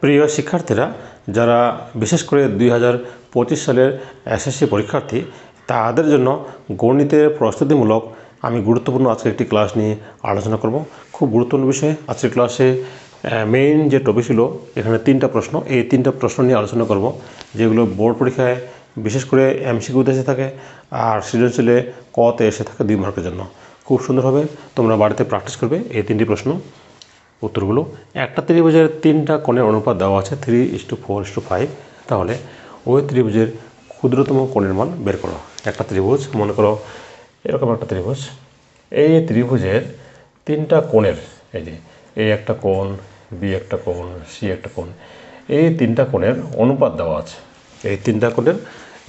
প্রিয় শিক্ষার্থীরা, যারা বিশেষ করে দুই হাজার পঁচিশ সালের এসএসসি পরীক্ষার্থী, তাদের জন্য গণিতের প্রস্তুতিমূলক আমি গুরুত্বপূর্ণ আজকে একটি ক্লাস নিয়ে আলোচনা করব। খুব গুরুত্বপূর্ণ বিষয়, আজকের ক্লাসে মেইন যে টপিক ছিল, এখানে তিনটা প্রশ্ন, এই তিনটা প্রশ্ন নিয়ে আলোচনা করব, যেগুলো বোর্ড পরীক্ষায় বিশেষ করে এমসিকিউতে এসে থাকে আর সৃজনশীলে কতে এসে থাকে দুই মার্কের জন্য। খুব সুন্দরভাবে তোমরা বাড়িতে প্র্যাকটিস করবে এই তিনটি প্রশ্ন। উত্তরগুলো। একটা ত্রিভুজের তিনটা কোণের অনুপাত দেওয়া আছে three is to four is to five তাহলে ওই ত্রিভুজের ক্ষুদ্রতম কোণের মান বের করো। একটা ত্রিভুজ, মনে করো এরকম একটা ত্রিভুজ। এই ত্রিভুজের তিনটা কোণের, এই যে এই একটা কোণ বি একটা কোণ সি একটা কোণ, এই তিনটা কোণের অনুপাত দেওয়া আছে। এই তিনটা কোণের,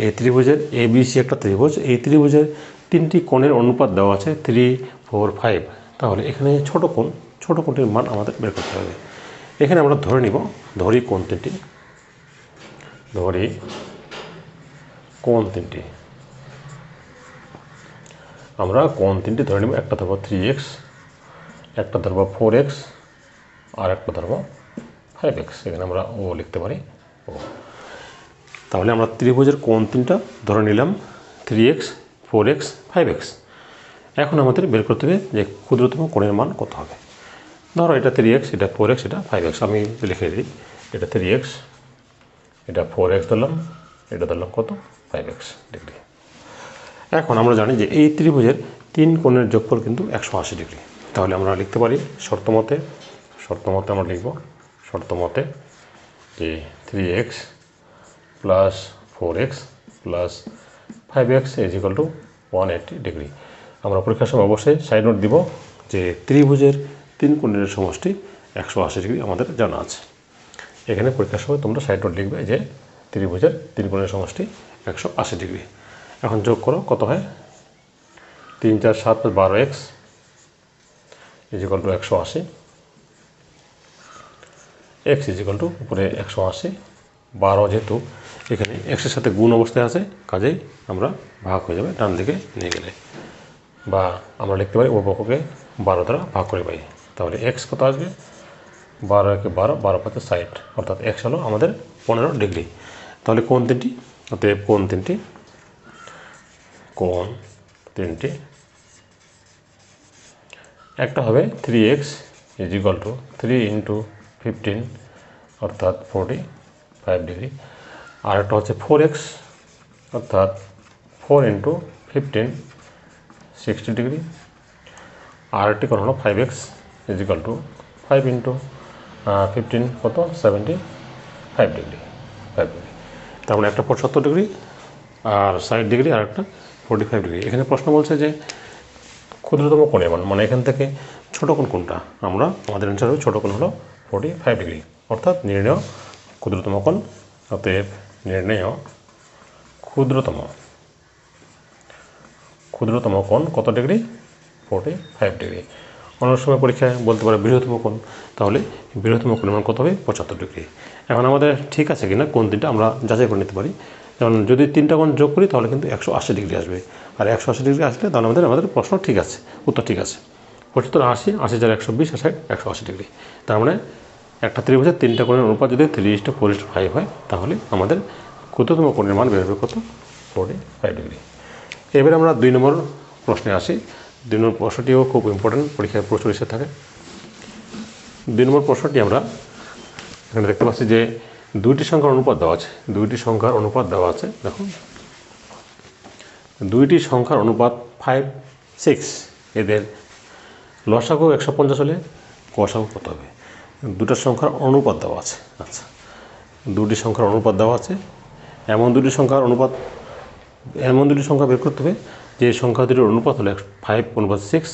এই ত্রিভুজের এ বি সি একটা ত্রিভুজ, এই ত্রিভুজের তিনটি কোণের অনুপাত দেওয়া আছে থ্রি ফোর ফাইভ তাহলে এখানে ছোট কোণ ছোট কোণটির মান আমাদের বের করতে হবে। এখানে আমরা ধরে নিব, ধরি কোণ তিনটি, ধরি কোণ তিনটি। আমরা কোণ তিনটি ধরে নিব, একটা ধরবো থ্রি এক্স একটা ধরবো ফোর এক্স আর একটা ধরবো ফাইভ এক্স এখানে আমরা ও লিখতে পারি ও তাহলে আমরা ত্রিভুজের কোণ তিনটা ধরে নিলাম three x four x five x এখন আমাদের বের করতে হবে যে ক্ষুদ্রতম কোণের মান কত হবে। ধরো এটা থ্রি এক্স এটা ফোর এক্স এটা ফাইভ এক্স আমি লিখে দিই, এটা থ্রি এক্স এটা ফোর এক্স ধরলাম, এটা ধরলাম কত? ফাইভ এক্স ডিগ্রি এখন আমরা জানি যে এই ত্রিভুজের তিন কোণের যোগফল কিন্তু একশো আশি ডিগ্রি তাহলে আমরা লিখতে পারি শর্ত মতে শর্ত মতে আমরা লিখব, শর্ত মতে যে three x plus four x plus five x is equal to one eighty degree আমরা পরীক্ষার সময় অবশ্যই সাইড নোট দিব যে ত্রিভুজের তিন কোণের সমষ্টি একশো আশি ডিগ্রি আমাদের জানা আছে। এখানে পরীক্ষার সময় তোমরা সাইড নোট লিখবে যে ত্রিভুজের তিন কোণের সমষ্টি একশো আশি ডিগ্রি। এখন যোগ করো, কত হয়? তিন, চার, সাত বারো, এক্স ইজিকাল টু একশো আশি। এক্স ইজিকাল টু উপরে একশো আশি, বারো যেহেতু এখানে এক্সের সাথে গুণ অবস্থায় আছে, কাজেই আমরা ভাগ হয়ে যাবে ডান দিকে নিয়ে গেলে। বা আমরা লিখতে পারি উপপক্ষকে বারো দ্বারা ভাগ করে পাই। তাহলে এক্স কত আসবে? বারো একে বারো বারো পাঁচে ষাট। অর্থাৎ এক্স হলো আমাদের পনেরো ডিগ্রি। তাহলে কোন তিনটি? অতএব কোন তিনটি? কোন তিনটি? একটা হবে three x is equal to three into fifteen অর্থাৎ ফোরটি ফাইভ ডিগ্রি। আর একটা হচ্ছে ফোর এক্স অর্থাৎ four into fifteen sixty degree. আর একটি কোণ হলো five x is equal to five into fifteen কত? Seventy five degree five degree তার মানে একটা পঁচাত্তর ডিগ্রি আর ষাট ডিগ্রি আর একটা ফোর্টি ফাইভ ডিগ্রি এখানে প্রশ্ন বলছে যে ক্ষুদ্রতম কোণের মান মানে এখান থেকে ছোটো কোণ কোনটা? আমরা, আমাদের অ্যান্সার ছোটো কোণ হলো ফোর্টি ফাইভ ডিগ্রি অর্থাৎ নির্ণয় ক্ষুদ্রতম কোণ, অতএব নির্ণয় ক্ষুদ্রতম। ক্ষুদ্রতম কোণ কত ডিগ্রি ফোর্টি ফাইভ ডিগ্রি অনেক সময় পরীক্ষায় বলতে পারে বৃহত্তম কোণ, তাহলে বৃহত্তম কোণের মান কত হবে? পঁচাত্তর ডিগ্রি। এখন আমাদের ঠিক আছে কিনা? কোন তিনটা আমরা যাচাই করে নিতে পারি। যেমন যদি তিনটা কোণ যোগ করি, তাহলে কিন্তু একশো আশি ডিগ্রি আসবে। আর একশো আশি ডিগ্রি আসলে তাহলে আমাদের আমাদের প্রশ্ন ঠিক আছে, উত্তর ঠিক আছে। পঁচাত্তর, আশি আশি হাজার একশো বিশ ষাট একশো আশি ডিগ্রি। তার মানে একটা ত্রিভুজের তিনটা কোণের অনুপাত যদি three is to four is to five হয়, তাহলে আমাদের ক্ষুদ্রতম কোণের মান বেরোবে কত? Forty five degree. এবারে আমরা দুই নম্বর প্রশ্নে আসি। দুই নম্বর প্রশ্নটিও খুব ইম্পর্টেন্ট পরীক্ষায় প্রচুর এসে থাকে। দুই নম্বর প্রশ্নটি আমরা এখানে দেখতে পাচ্ছি যে দুইটি সংখ্যার অনুপাত দেওয়া আছে। দুইটি সংখ্যার অনুপাত দেওয়া আছে, দেখুন। দুইটি সংখ্যার অনুপাত ফাইভ সিক্স এদের লসাগু একশো পঞ্চাশ হলে কষাগু কত হবে? দুটো সংখ্যার অনুপাত দেওয়া আছে। আচ্ছা দুটি সংখ্যার অনুপাত দেওয়া আছে। এমন দুটি সংখ্যার অনুপাত, এমন দুটি সংখ্যা বের করতে হবে যে সংখ্যা দুটির অনুপাত হলে ফাইভ অনুপাত সিক্স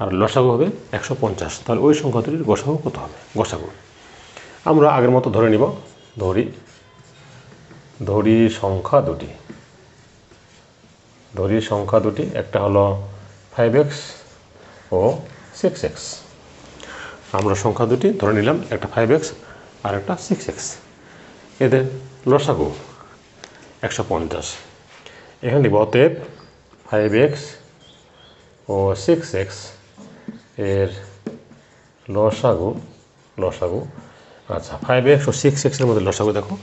আর লসাগু হবে একশো পঞ্চাশ। তাহলে ওই সংখ্যা দুটির গসাগু কত হবে? গসাগু। আমরা আগের মতো ধরে নিব। ধরি। ধরি সংখ্যা দুটি। ধরি সংখ্যা দুটি। একটা হলো ফাইভ এক্স ও সিক্স এক্স আমরা সংখ্যা দুটি ধরে নিলাম। একটা ফাইভ এক্স আর একটা সিক্স এক্স এদের লসাগু একশো পঞ্চাশ। এখানে লিখব অতএব ফাইভ এক্স ও সিক্স এক্সের লসাগু লসাগু আচ্ছা ফাইভ এক্স ও সিক্স এক্সের মধ্যে লসাগু দেখো।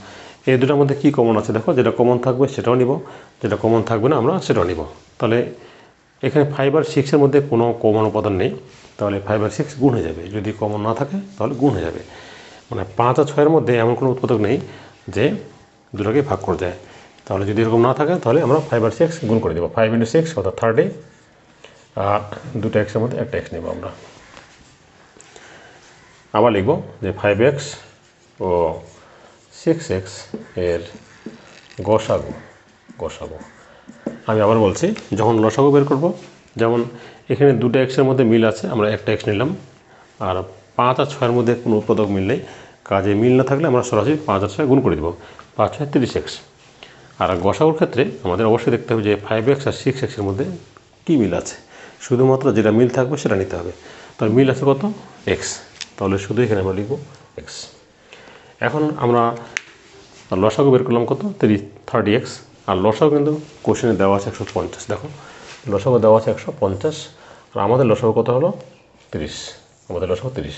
এই দুটার মধ্যে কী কমন আছে দেখো? যেটা কমন থাকবে সেটাও নিব, যেটা কমন থাকবে না আমরা সেটাও নিব। তাহলে এখানে ফাইভ আর সিক্সের মধ্যে কোনো কমন উপাদান নেই, তাহলে ফাইভ আর সিক্স গুণ হয়ে যাবে। যদি কমন না থাকে, তাহলে গুণ হয়ে যাবে। মানে পাঁচ আর ছয়ের মধ্যে এমন কোনো উৎপাদক নেই যে দুটোকে ভাগ করে যায় তাহলে যদি এরকম না থাকে, তাহলে আমরা ফাইভ আর সিক্স গুণ করে দেবো। ফাইভ ইন্টু সিক্স অর্থাৎ থার্টি আর দুটো এক্সের মধ্যে একটা এক্স নেব আমরা। আবার লিখব যে ফাইভ এক্স ও সিক্স এক্সের গসাগু গসাগু। আমি আবার বলছি, যখন লসাগু বের করব, যেমন এখানে দুটো এক্সের মধ্যে মিল আছে, আমরা একটা এক্স নিলাম, আর পাঁচ আর ছয়ের মধ্যে কোনো উৎপাদক মিল নেই। কাজে মিল না থাকলে আমরা সরাসরি পাঁচ আর ছয় গুণ করে দেবো। পাঁচ ছয় তিরিশ এক্স আর গসাগুর ক্ষেত্রে আমাদের অবশ্যই দেখতে হবে যে ফাইভ এক্স আর সিক্স এক্সের মধ্যে কী মিল আছে। শুধুমাত্র যেটা মিল থাকবে সেটা নিতে হবে। তার মিল আছে কত? এক্স তাহলে শুধু এখানে আমরা লিখব এক্স এখন আমরা লসাগু বের করলাম কত? তিরিশ থার্টি এক্স আর লসাগু কিন্তু কোশ্চেনে দেওয়া আছে একশো পঞ্চাশ। দেখো, লসাগু দেওয়া আছে একশো পঞ্চাশ। আর আমাদের লসাগু কত হলো? তিরিশ। আমাদের লসাগু তিরিশ।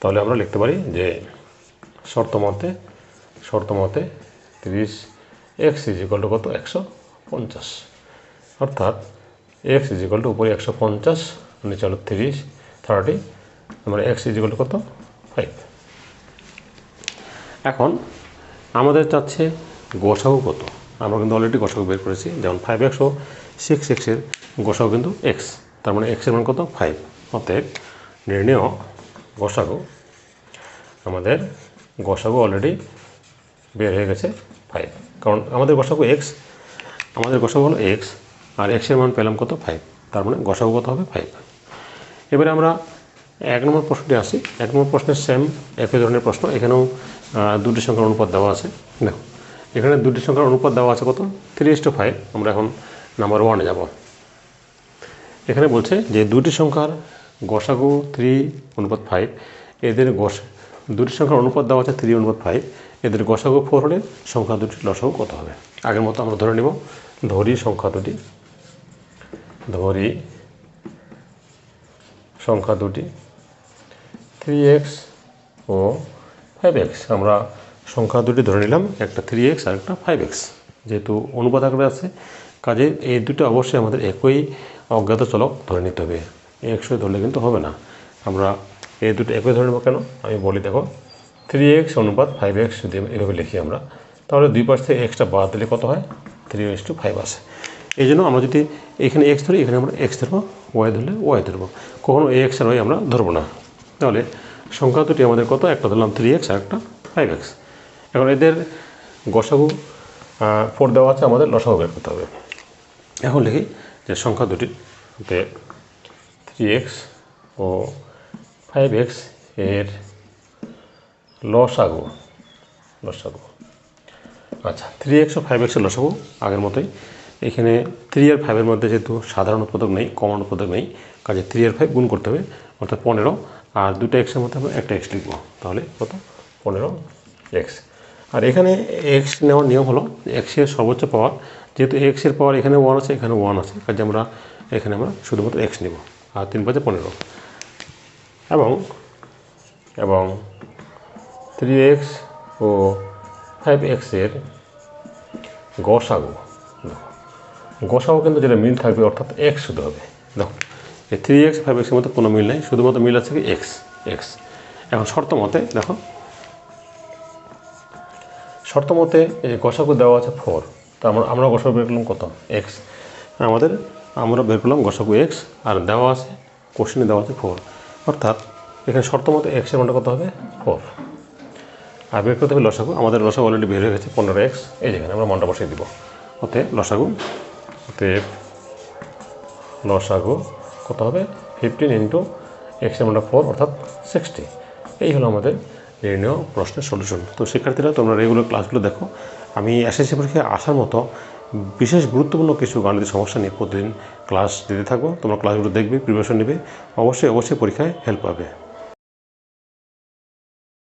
তাহলে আমরা লিখতে পারি যে শর্ত মতে শর্ত মতে তিরিশ এক্স ইজ ইকাল টু কত? একশো পঞ্চাশ। অর্থাৎ এক্স ইজ ইকাল টু উপরে একশো পঞ্চাশ, নিচে হলো তিরিশ থার্টি আমরা এক্স ইজ ইকাল টু কত? ফাইভ এখন আমাদের চাচ্ছে গোসাগু কত? আমরা কিন্তু অলরেডি গোসাগু বের করেছি, যেমন ফাইভ এক্স ও সিক্স এক্সের গোসাগু কিন্তু এক্স তার মানে এক্সের মান কত? ফাইভ অতএব নির্ণয় গোসাগু। আমাদের গোসাগু অলরেডি বের হয়ে গেছে ফাইভ কারণ আমাদের গোসাগু এক্স আমাদের গোসাগু হলো এক্স আর এক্সের মান পেলাম কত ফাইভ তার মানে গোসাগু কত হবে ফাইভ এবারে আমরা এক নম্বর প্রশ্নটি আসি। এক নম্বর প্রশ্নের সেম একই ধরনের প্রশ্ন। এখানেও দুটি সংখ্যার অনুপাত দেওয়া আছে। দেখো, এখানে দুটি সংখ্যার অনুপাত দেওয়া আছে কত? থ্রি ইস টু ফাইভ আমরা এখন নাম্বার ওয়ানে যাব। এখানে বলছে যে দুটি সংখ্যার গসাগু থ্রি অনুপাত ফাইভ এদের গস দুটি সংখ্যার অনুপাত দেওয়া আছে থ্রি অনুপাত ফাইভ এদের গসাগু ফোর হলে সংখ্যা দুটি লসাগু কত হবে? আগের মতো আমরা ধরে নেব। ধরি সংখ্যা দুটি। ধরি সংখ্যা দুটি। থ্রি এক্স ও ফাইভ এক্স আমরা সংখ্যা দুটি ধরে নিলাম, একটা থ্রি এক্স আর একটা ফাইভ এক্স যেহেতু অনুপাত আকারে আছে, কাজে এই দুটো অবশ্যই আমাদের একই অজ্ঞাত চলক ধরে নিতে হবে। একশো ধরলে কিন্তু হবে না। আমরা এই দুটো একই ধরে নেব কেন? আমি বলি দেখো থ্রি এক্স অনুপাত ফাইভ এক্স যদি এভাবে লিখি আমরা, তাহলে দুই পাশ থেকে এক্সটা বাদ দিলে কত হয়? থ্রি এক্স টু ফাইভ আসে এই জন্য আমরা যদি এখানে এক্স ধরি, এখানে আমরা এক্স ধরবো ওয়াই ধরলে ওয়াই ধরবো। কখনো এক্স আর ওয়াই আমরা ধরবো না। তাহলে সংখ্যা দুটি আমাদের কত? একটা ধরলাম থ্রি এক্স আর একটা ফাইভ এক্স এখন এদের গসাগু ফোর দেওয়া আছে, আমাদের লসাগু বের করতে হবে। এখন লিখি যে সংখ্যা দুটি থ্রি এক্স ও ফাইভ এক্সের লসাগু লসাগু। আচ্ছা থ্রি এক্স ও ফাইভ এক্সের লসাগু আগের মতোই। এখানে থ্রি আর ফাইভের মধ্যে যেহেতু সাধারণ উৎপাদক নেই কমন উৎপাদক নেই, কাজে থ্রি আর ফাইভ গুণ করতে হবে, অর্থাৎ পনেরো। আর দুটো এক্সের মধ্যে আমরা একটা এক্স লিখব, তাহলে কত? পনেরো এক্স আর এখানে এক্স নেওয়ার নিয়ম হলো এক্সের সর্বোচ্চ পাওয়ার যেহেতু এক্সের পাওয়ার এখানে ওয়ান আছে, এখানে ওয়ান আছে, কাজে আমরা এখানে আমরা শুধুমাত্র এক্স নেব, আর তিন পাঁচে পনেরো। এবং এবং থ্রি এক্স ও ফাইভ এক্সের গসাগু। গসাগু কিন্তু যেটা মিল থাকবে, অর্থাৎ এক্স শুধু হবে। দেখো, এই থ্রি এক্স ফাইভ এক্সের মধ্যে কোনো মিল নেই, শুধুমাত্র মিল আছে কি এক্স এক্স এখন শর্ত মতে, দেখো, শর্ত মতে এই গসাগু দেওয়া আছে ফোর তো আমরা আমরা গসাগু বের করলাম কত? এক্স আমাদের, আমরা বের করলাম গসাগু এক্স আর দেওয়া আছে কোশ্চেনে দেওয়া আছে ফোর অর্থাৎ এখানে শর্ত মতে এক্সের মানটা কত হবে? ফোর আর বের করতে হবে লসাগু, আমাদের লসাগু অলরেডি বের হয়ে গেছে, পনেরো এক্স এই যেখানে আমরা মনটা বসিয়ে দিব। ওতে লসাগু ওতে লসাগু, কত হবে? ফিফটিন ইন্টু এক্সের মানটা ফোর অর্থাৎ সিক্সটি এই হলো আমাদের নির্ণয় প্রশ্নের সলিউশন তো শিক্ষার্থীরা, তোমরা রেগুলার ক্লাসগুলো দেখো। আমি এসএসসি পরীক্ষায় আসার মতো বিশেষ গুরুত্বপূর্ণ কিছু গাণিতিক সমস্যা নিয়ে প্রতিদিন ক্লাস দিতে থাকব। তোমরা ক্লাসগুলো দেখবে প্রিপারেশন নেবে। অবশ্যই অবশ্যই পরীক্ষায় হেল্প পাবে।